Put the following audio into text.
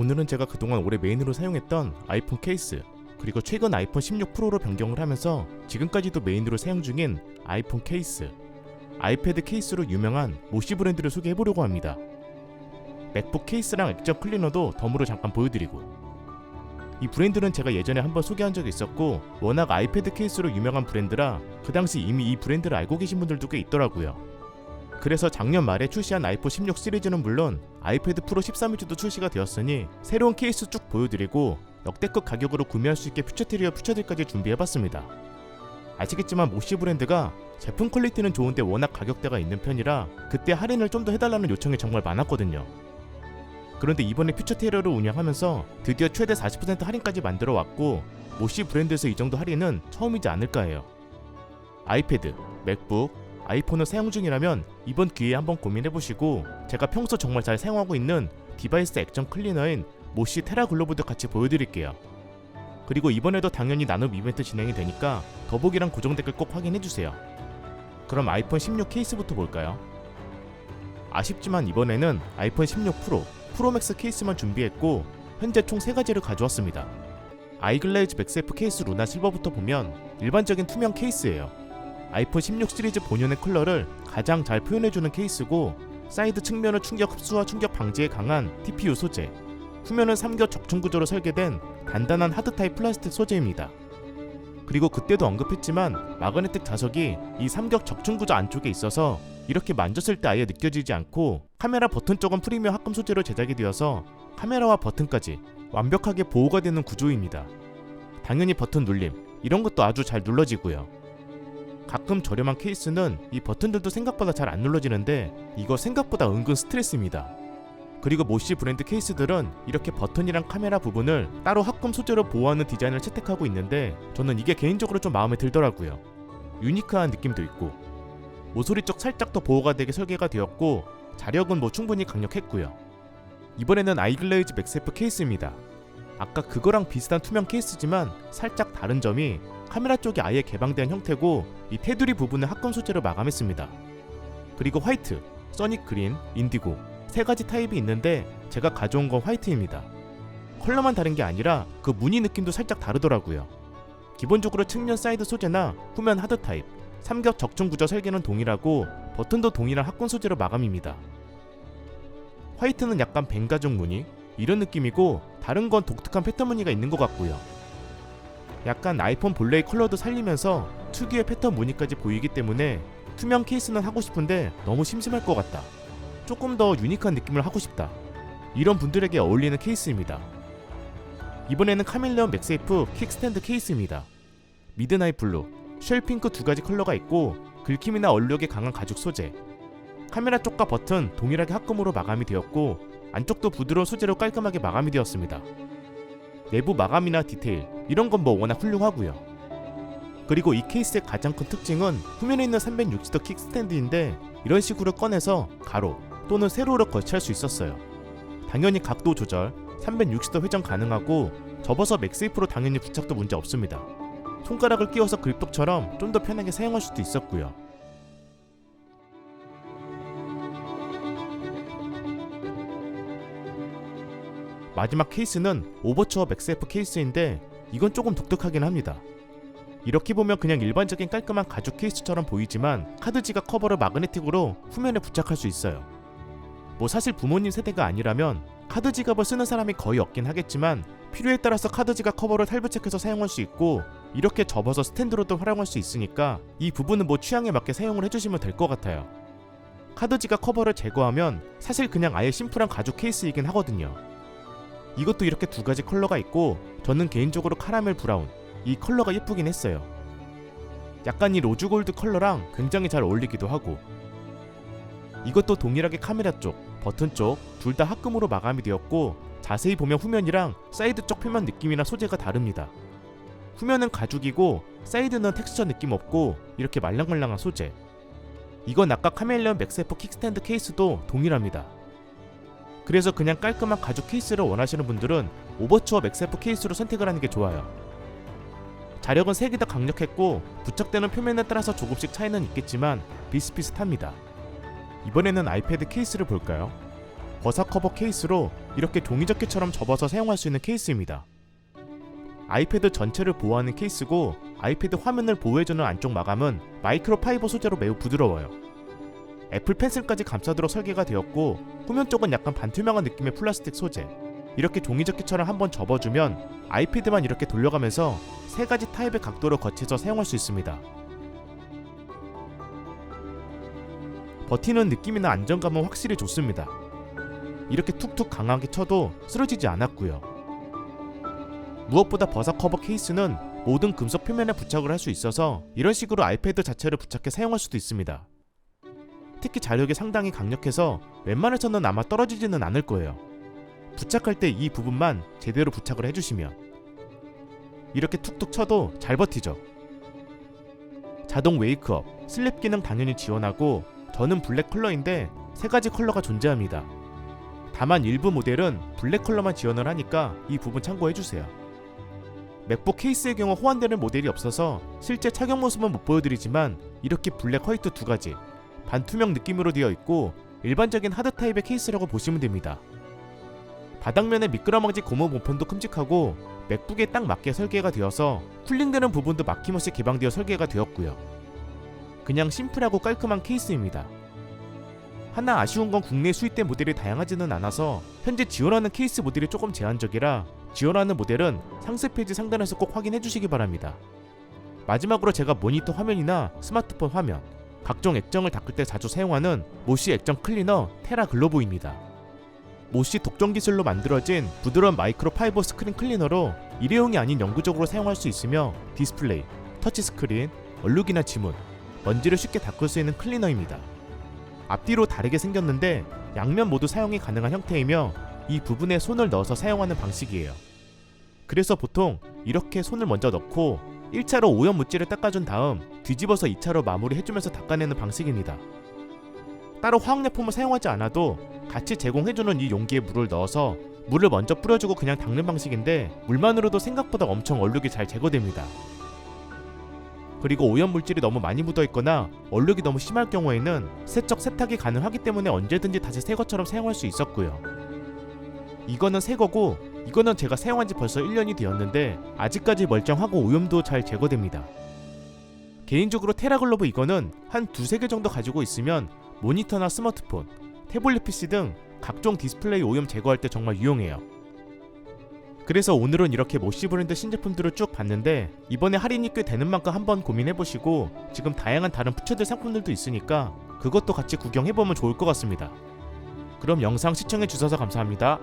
오늘은 제가 그동안 올해 메인으로 사용했던 아이폰 케이스 그리고 최근 아이폰 16 프로로 변경을 하면서 지금까지도 메인으로 사용 중인 아이폰 케이스 아이패드 케이스로 유명한 모시 브랜드를 소개해보려고 합니다. 맥북 케이스랑 액정 클리너도 덤으로 잠깐 보여드리고 이 브랜드는 제가 예전에 한번 소개한 적이 있었고 워낙 아이패드 케이스로 유명한 브랜드라 그 당시 이미 이 브랜드를 알고 계신 분들도 꽤 있더라고요. 그래서 작년 말에 출시한 아이폰 16 시리즈는 물론 아이패드 프로 13인치도 출시가 되었으니 새로운 케이스 쭉 보여드리고 역대급 가격으로 구매할 수 있게 퓨처테리어 퓨처들까지 준비해봤습니다. 아시겠지만 모시 브랜드가 제품 퀄리티는 좋은데 워낙 가격대가 있는 편이라 그때 할인을 좀 더 해달라는 요청이 정말 많았거든요. 그런데 이번에 퓨처테리어를 운영하면서 드디어 최대 40% 할인까지 만들어 왔고 모시 브랜드에서 이 정도 할인은 처음이지 않을까 해요. 아이패드, 맥북, 아이폰을 사용 중이라면 이번 기회에 한번 고민해보시고 제가 평소 정말 잘 사용하고 있는 디바이스 액정 클리너인 모시 테라 글로브도 같이 보여드릴게요. 그리고 이번에도 당연히 나눔 이벤트 진행이 되니까 더보기랑 고정 댓글 꼭 확인해주세요. 그럼 아이폰 16 케이스부터 볼까요? 아쉽지만 이번에는 아이폰 16 프로, 프로맥스 케이스만 준비했고 현재 총 3가지를 가져왔습니다. 아이글레이즈 맥세프 케이스 루나 실버부터 보면 일반적인 투명 케이스예요. 아이폰 16 시리즈 본연의 컬러를 가장 잘 표현해주는 케이스고 사이드 측면은 충격 흡수와 충격 방지에 강한 TPU 소재 후면은 3겹 적중 구조로 설계된 단단한 하드 타입 플라스틱 소재입니다. 그리고 그때도 언급했지만 마그네틱 자석이 이 3겹 적중 구조 안쪽에 있어서 이렇게 만졌을 때 아예 느껴지지 않고 카메라 버튼 쪽은 프리미어 합금 소재로 제작이 되어서 카메라와 버튼까지 완벽하게 보호가 되는 구조입니다. 당연히 버튼 눌림 이런 것도 아주 잘 눌러지고요. 가끔 저렴한 케이스는 이 버튼들도 생각보다 잘 안 눌러지는데 이거 생각보다 은근 스트레스입니다. 그리고 모시 브랜드 케이스들은 이렇게 버튼이랑 카메라 부분을 따로 합금 소재로 보호하는 디자인을 채택하고 있는데 저는 이게 개인적으로 좀 마음에 들더라고요. 유니크한 느낌도 있고 모서리 쪽 살짝 더 보호가 되게 설계가 되었고 자력은 뭐 충분히 강력했고요. 이번에는 아이글레이즈 맥세프 케이스입니다. 아까 그거랑 비슷한 투명 케이스지만 살짝 다른 점이 카메라 쪽이 아예 개방된 형태고 이 테두리 부분을 합금 소재로 마감했습니다. 그리고 화이트, 써닉 그린, 인디고 세 가지 타입이 있는데 제가 가져온 건 화이트입니다. 컬러만 다른 게 아니라 그 무늬 느낌도 살짝 다르더라고요. 기본적으로 측면 사이드 소재나 후면 하드 타입, 삼겹 적중 구조 설계는 동일하고 버튼도 동일한 합금 소재로 마감입니다. 화이트는 약간 벤가죽 무늬 이런 느낌이고 다른 건 독특한 패턴 무늬가 있는 것 같고요. 약간 아이폰 본래의 컬러도 살리면서 특유의 패턴 무늬까지 보이기 때문에 투명 케이스는 하고 싶은데 너무 심심할 것 같다. 조금 더 유니크한 느낌을 하고 싶다. 이런 분들에게 어울리는 케이스입니다. 이번에는 카멜레온 맥세이프 킥스탠드 케이스입니다. 미드나잇 블루, 쉘 핑크 두 가지 컬러가 있고 긁힘이나 얼룩에 강한 가죽 소재. 카메라 쪽과 버튼 동일하게 합금으로 마감이 되었고 안쪽도 부드러운 소재로 깔끔하게 마감이 되었습니다. 내부 마감이나 디테일 이런 건 뭐 워낙 훌륭하고요. 그리고 이 케이스의 가장 큰 특징은 후면에 있는 360도 킥스탠드인데 이런 식으로 꺼내서 가로 또는 세로로 거치할 수 있었어요. 당연히 각도 조절, 360도 회전 가능하고 접어서 맥세이프로 당연히 부착도 문제 없습니다. 손가락을 끼워서 그립톡처럼 좀 더 편하게 사용할 수도 있었고요. 마지막 케이스는 오버추어 맥세이프 케이스인데 이건 조금 독특하긴 합니다. 이렇게 보면 그냥 일반적인 깔끔한 가죽 케이스처럼 보이지만 카드 지갑 커버를 마그네틱으로 후면에 부착할 수 있어요. 뭐 사실 부모님 세대가 아니라면 카드 지갑을 쓰는 사람이 거의 없긴 하겠지만 필요에 따라서 카드 지갑 커버를 탈부착해서 사용할 수 있고 이렇게 접어서 스탠드로도 활용할 수 있으니까 이 부분은 뭐 취향에 맞게 사용을 해주시면 될 것 같아요. 카드 지갑 커버를 제거하면 사실 그냥 아예 심플한 가죽 케이스이긴 하거든요. 이것도 이렇게 두 가지 컬러가 있고 저는 개인적으로 카라멜 브라운 이 컬러가 예쁘긴 했어요. 약간 이 로즈 골드 컬러랑 굉장히 잘 어울리기도 하고 이것도 동일하게 카메라 쪽, 버튼 쪽 둘 다 합금으로 마감이 되었고 자세히 보면 후면이랑 사이드 쪽 표면 느낌이나 소재가 다릅니다. 후면은 가죽이고 사이드는 텍스처 느낌 없고 이렇게 말랑말랑한 소재. 이건 아까 카멜레온 맥세프 킥스탠드 케이스도 동일합니다. 그래서 그냥 깔끔한 가죽 케이스를 원하시는 분들은 오버추어 맥세프 케이스로 선택을 하는 게 좋아요. 자력은 3개 다 강력했고 부착되는 표면에 따라서 조금씩 차이는 있겠지만 비슷비슷합니다. 이번에는 아이패드 케이스를 볼까요? 버사 커버 케이스로 이렇게 종이 접기처럼 접어서 사용할 수 있는 케이스입니다. 아이패드 전체를 보호하는 케이스고 아이패드 화면을 보호해주는 안쪽 마감은 마이크로 파이버 소재로 매우 부드러워요. 애플 펜슬까지 감싸도록 설계가 되었고 후면 쪽은 약간 반투명한 느낌의 플라스틱 소재. 이렇게 종이접기처럼 한번 접어주면 아이패드만 이렇게 돌려가면서 세 가지 타입의 각도로 거치해서 사용할 수 있습니다. 버티는 느낌이나 안정감은 확실히 좋습니다. 이렇게 툭툭 강하게 쳐도 쓰러지지 않았고요. 무엇보다 버사 커버 케이스는 모든 금속 표면에 부착을 할 수 있어서 이런 식으로 아이패드 자체를 부착해 사용할 수도 있습니다. 특히 자력이 상당히 강력해서 웬만해서는 아마 떨어지지는 않을 거예요. 부착할 때 이 부분만 제대로 부착을 해주시면 이렇게 툭툭 쳐도 잘 버티죠. 자동 웨이크업, 슬립 기능 당연히 지원하고 저는 블랙 컬러인데 세 가지 컬러가 존재합니다. 다만 일부 모델은 블랙 컬러만 지원을 하니까 이 부분 참고해주세요. 맥북 케이스의 경우 호환되는 모델이 없어서 실제 착용 모습은 못 보여드리지만 이렇게 블랙 화이트 두 가지 반투명 느낌으로 되어 있고 일반적인 하드 타입의 케이스라고 보시면 됩니다. 바닥면의 미끄러먼지 고무 본편도 큼직하고 맥북에 딱 맞게 설계가 되어서 쿨링되는 부분도 막힘없이 개방되어 설계가 되었고요. 그냥 심플하고 깔끔한 케이스입니다. 하나 아쉬운 건 국내 수입된 모델이 다양하지는 않아서 현재 지원하는 케이스 모델이 조금 제한적이라 지원하는 모델은 상세 페이지 상단에서 꼭 확인해 주시기 바랍니다. 마지막으로 제가 모니터 화면이나 스마트폰 화면, 각종 액정을 닦을 때 자주 사용하는 모시 액정 클리너 테라 글로브입니다. 모시 독점 기술로 만들어진 부드러운 마이크로 파이버 스크린 클리너로 일회용이 아닌 영구적으로 사용할 수 있으며 디스플레이, 터치 스크린, 얼룩이나 지문, 먼지를 쉽게 닦을 수 있는 클리너입니다. 앞뒤로 다르게 생겼는데 양면 모두 사용이 가능한 형태이며 이 부분에 손을 넣어서 사용하는 방식이에요. 그래서 보통 이렇게 손을 먼저 넣고 1차로 오염 물질을 닦아준 다음 뒤집어서 2차로 마무리해주면서 닦아내는 방식입니다. 따로 화학약품을 사용하지 않아도 같이 제공해주는 이 용기에 물을 넣어서 물을 먼저 뿌려주고 그냥 닦는 방식인데 물만으로도 생각보다 엄청 얼룩이 잘 제거됩니다. 그리고 오염 물질이 너무 많이 묻어 있거나 얼룩이 너무 심할 경우에는 세척 세탁이 가능하기 때문에 언제든지 다시 새 것처럼 사용할 수 있었고요. 이거는 새 거고 이거는 제가 사용한 지 벌써 1년이 되었는데 아직까지 멀쩡하고 오염도 잘 제거됩니다. 개인적으로 테라글로브 이거는 한 두세 개 정도 가지고 있으면 모니터나 스마트폰, 태블릿 PC 등 각종 디스플레이 오염 제거할 때 정말 유용해요. 그래서 오늘은 이렇게 모시 브랜드 신제품들을 쭉 봤는데 이번에 할인이 꽤 되는 만큼 한번 고민해보시고 지금 다양한 다른 부처들 상품들도 있으니까 그것도 같이 구경해보면 좋을 것 같습니다. 그럼 영상 시청해주셔서 감사합니다.